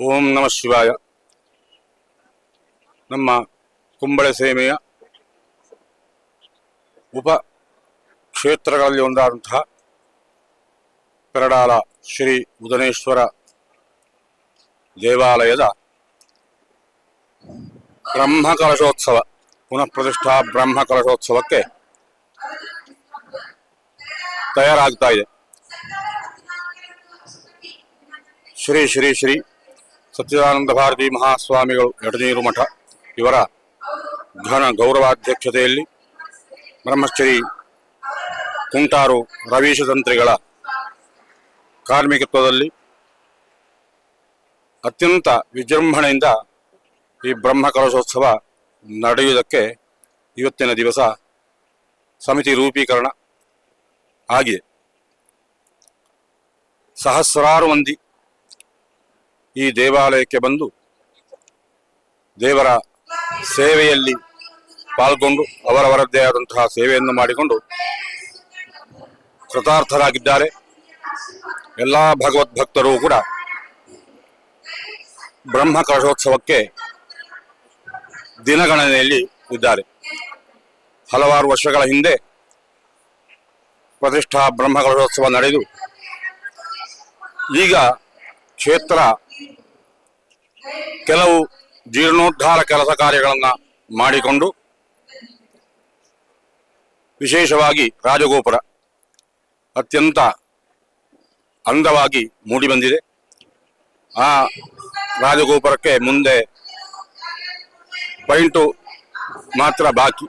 ಓಂ ನಮಃ ಶಿವಾಯ. ನಮ್ಮ ಕುಂಬಳೆ ಸೇಮೆಯ ಉಪ ಕ್ಷೇತ್ರಗಳಲ್ಲಿ ಒಂದಾದಂತಹ ಪೆರಡಾಲ ಶ್ರೀ ಉದನೇಶ್ವರ ದೇವಾಲಯದ ಬ್ರಹ್ಮಕಲಶೋತ್ಸವ ಪುನಃ ಪ್ರತಿಷ್ಠಾ ಬ್ರಹ್ಮಕಲಶೋತ್ಸವಕ್ಕೆ ತಯಾರಾಗ್ತಾ ಇದೆ. ಶ್ರೀ ಶ್ರೀ ಶ್ರೀ ಸಚ್ಚಿದಾನಂದ ಭಾರತಿ ಮಹಾಸ್ವಾಮಿಗಳು, ಎಡನೀರು ಮಠ, ಇವರ ಘನ ಗೌರವಾಧ್ಯಕ್ಷತೆಯಲ್ಲಿ ಬ್ರಹ್ಮಶ್ರೀ ಕುಂಟಾರು ರವೀಶ ತಂತ್ರಿಗಳ ಕಾರ್ಮಿಕತ್ವದಲ್ಲಿ ಅತ್ಯಂತ ವಿಜೃಂಭಣೆಯಿಂದ ಈ ಬ್ರಹ್ಮ ಕಲಶೋತ್ಸವ ನಡೆಯುವುದಕ್ಕೆ ಇವತ್ತಿನ ದಿವಸ ಸಮಿತಿ ರೂಪೀಕರಣ ಆಗಿದೆ. ಸಹಸ್ರಾರು ಮಂದಿ ಈ ದೇವಾಲಯಕ್ಕೆ ಬಂದು ದೇವರ ಸೇವೆಯಲ್ಲಿ ಪಾಲ್ಗೊಂಡು ಅವರವರದ್ದೇ ಆದಂತಹ ಸೇವೆಯನ್ನು ಮಾಡಿಕೊಂಡು ಕೃತಾರ್ಥರಾಗಿದ್ದಾರೆ. ಎಲ್ಲ ಭಗವದ್ಭಕ್ತರು ಕೂಡ ಬ್ರಹ್ಮ ಕಲಶೋತ್ಸವಕ್ಕೆ ದಿನಗಣನೆಯಲ್ಲಿ ಇದ್ದಾರೆ. ಹಲವಾರು ವರ್ಷಗಳ ಹಿಂದೆ ಪ್ರತಿಷ್ಠಾ ಬ್ರಹ್ಮ ಕಲಶೋತ್ಸವ ನಡೆದು ಈಗ ಕ್ಷೇತ್ರ ಕೆಲವು ಜೀರ್ಣೋದ್ಧಾರ ಕೆಲಸ ಕಾರ್ಯಗಳನ್ನು ಮಾಡಿಕೊಂಡು ವಿಶೇಷವಾಗಿ ರಾಜಗೋಪುರ ಅತ್ಯಂತ ಅಂದವಾಗಿ ಮೂಡಿಬಂದಿದೆ ಆ ರಾಜಗೋಪುರಕ್ಕೆ ಮುಂದೆ ಪೈಂಟು ಮಾತ್ರ ಬಾಕಿ.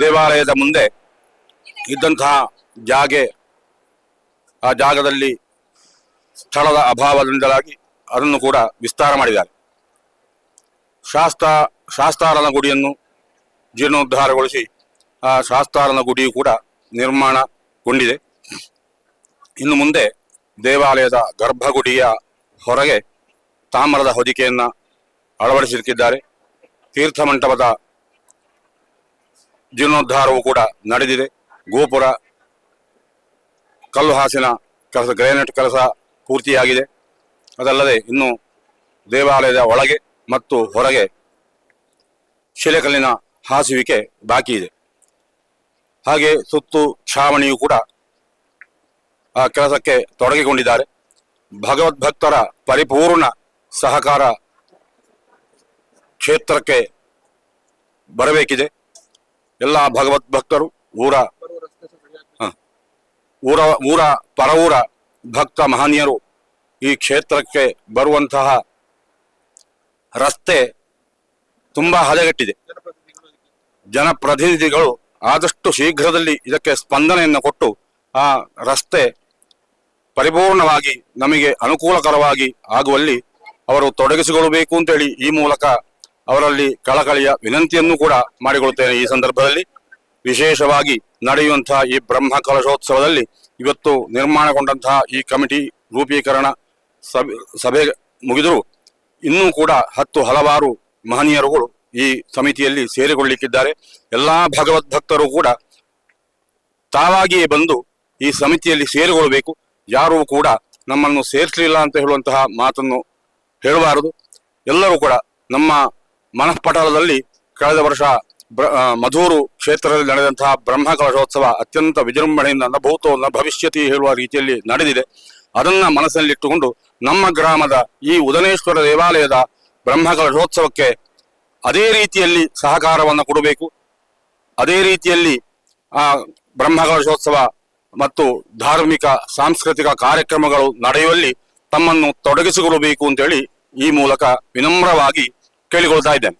ದೇವಾಲಯದ ಮುಂದೆ ಇದ್ದಂತಹ ಜಾಗೆ, ಆ ಜಾಗದಲ್ಲಿ ಸ್ಥಳದ ಅಭಾವದಿಂದಲಾಗಿ ಅದನ್ನು ಕೂಡ ವಿಸ್ತಾರ ಮಾಡಿದ್ದಾರೆ. ಶಾಸ್ತ ಶಾಸ್ತಾರನ ಗುಡಿಯನ್ನು ಜೀರ್ಣೋದ್ಧಾರಗೊಳಿಸಿ ಆ ಶಾಸ್ತಾರನ ಗುಡಿಯು ಕೂಡ ನಿರ್ಮಾಣಗೊಂಡಿದೆ. ಇನ್ನು ಮುಂದೆ ದೇವಾಲಯದ ಗರ್ಭಗುಡಿಯ ಹೊರಗೆ ತಾಮ್ರದ ಹೊದಿಕೆಯನ್ನು ಅಳವಡಿಸಿರುತ್ತಿದ್ದಾರೆ. ತೀರ್ಥಮಂಟಪದ ಜೀರ್ಣೋದ್ಧಾರವು ಕೂಡ ನಡೆದಿದೆ. ಗೋಪುರ, ಕಲ್ಲು ಹಾಸಿನ ಕೆಲಸ, ಗ್ರಾನೈಟ್ ಕೆಲಸ ಪೂರ್ತಿಯಾಗಿದೆ. ಅದಲ್ಲದೆ ಇನ್ನು ದೇವಾಲಯದ ಒಳಗೆ ಮತ್ತು ಹೊರಗೆ ಶಿಲೆಕಲ್ಲಿನ ಹಾಸುವಿಕೆ ಬಾಕಿ ಇದೆ. ಹಾಗೆ ಸುತ್ತು ಛಾವಣಿಯು ಕೂಡ ಆ ಕೆಲಸಕ್ಕೆ ತೊಡಗಿಕೊಂಡಿದ್ದಾರೆ. ಭಗವದ್ಭಕ್ತರ ಪರಿಪೂರ್ಣ ಸಹಕಾರ ಕ್ಷೇತ್ರಕ್ಕೆ ಬರಬೇಕಿದೆ. ಎಲ್ಲ ಭಗವದ್ಭಕ್ತರು ಊರ ಊರ ಊರ ಪರವೂರ ಭಕ್ತ ಮಹನೀಯರು ಈ ಕ್ಷೇತ್ರಕ್ಕೆ ಬರುವಂತಹ ರಸ್ತೆ ತುಂಬಾ ಹದಗೆಟ್ಟಿದೆ. ಜನಪ್ರತಿನಿಧಿಗಳು ಆದಷ್ಟು ಶೀಘ್ರದಲ್ಲಿ ಇದಕ್ಕೆ ಸ್ಪಂದನೆಯನ್ನು ಕೊಟ್ಟು ಆ ರಸ್ತೆ ಪರಿಪೂರ್ಣವಾಗಿ ನಮಗೆ ಅನುಕೂಲಕರವಾಗಿ ಆಗುವಲ್ಲಿ ಅವರು ತೊಡಗಿಸಿಕೊಳ್ಳಬೇಕು ಅಂತೇಳಿ ಈ ಮೂಲಕ ಅವರಲ್ಲಿ ಕಳಕಳಿಯ ವಿನಂತಿಯನ್ನು ಕೂಡ ಮಾಡಿಕೊಳ್ಳುತ್ತೇನೆ ಈ ಸಂದರ್ಭದಲ್ಲಿ. ವಿಶೇಷವಾಗಿ ನಡೆಯುವಂತಹ ಈ ಬ್ರಹ್ಮ ಕಲಶೋತ್ಸವದಲ್ಲಿ ಇವತ್ತು ನಿರ್ಮಾಣಗೊಂಡಂತಹ ಈ ಕಮಿಟಿ ರೂಪೀಕರಣ ಸಭೆ ಸಭೆ ಮುಗಿದರೂ ಇನ್ನೂ ಕೂಡ ಹತ್ತು ಹಲವಾರು ಮಹನೀಯರುಗಳು ಈ ಸಮಿತಿಯಲ್ಲಿ ಸೇರಿಕೊಳ್ಳಿಕ್ಕಿದ್ದಾರೆ. ಎಲ್ಲಾ ಭಗವದ್ಭಕ್ತರು ಕೂಡ ತಾವಾಗಿಯೇ ಬಂದು ಈ ಸಮಿತಿಯಲ್ಲಿ ಸೇರಿಕೊಳ್ಳಬೇಕು. ಯಾರೂ ಕೂಡ ನಮ್ಮನ್ನು ಸೇರಿಸಲಿಲ್ಲ ಅಂತ ಹೇಳುವಂತಹ ಮಾತನ್ನು ಹೇಳಬಾರದು. ಎಲ್ಲರೂ ಕೂಡ ನಮ್ಮ ಮನಃಪಟಲದಲ್ಲಿ ಕಳೆದ ವರ್ಷ ಮಧೂರು ಕ್ಷೇತ್ರದಲ್ಲಿ ನಡೆದಂತಹ ಬ್ರಹ್ಮ ಕಲಶೋತ್ಸವ ಅತ್ಯಂತ ವಿಜೃಂಭಣೆಯಿಂದ ನ ಭೂತೋ ನ ಭವಿಷ್ಯತಿ ಹೇಳುವ ರೀತಿಯಲ್ಲಿ ನಡೆದಿದೆ. ಅದನ್ನ ಮನಸ್ಸಲ್ಲಿಟ್ಟುಕೊಂಡು ನಮ್ಮ ಗ್ರಾಮದ ಈ ಉದನೇಶ್ವರ ದೇವಾಲಯದ ಬ್ರಹ್ಮಕಲಶೋತ್ಸವಕ್ಕೆ ಅದೇ ರೀತಿಯಲ್ಲಿ ಸಹಕಾರವನ್ನು ಕೊಡಬೇಕು. ಅದೇ ರೀತಿಯಲ್ಲಿ ಆ ಬ್ರಹ್ಮಕಲಶೋತ್ಸವ ಮತ್ತು ಧಾರ್ಮಿಕ, ಸಾಂಸ್ಕೃತಿಕ ಕಾರ್ಯಕ್ರಮಗಳು ನಡೆಯುವಲ್ಲಿ ತಮ್ಮನ್ನು ತೊಡಗಿಸಿಕೊಳ್ಳಬೇಕು ಅಂತೇಳಿ ಈ ಮೂಲಕ ವಿನಮ್ರವಾಗಿ ಕೇಳಿಕೊಳ್ತಾ ಇದ್ದೇನೆ.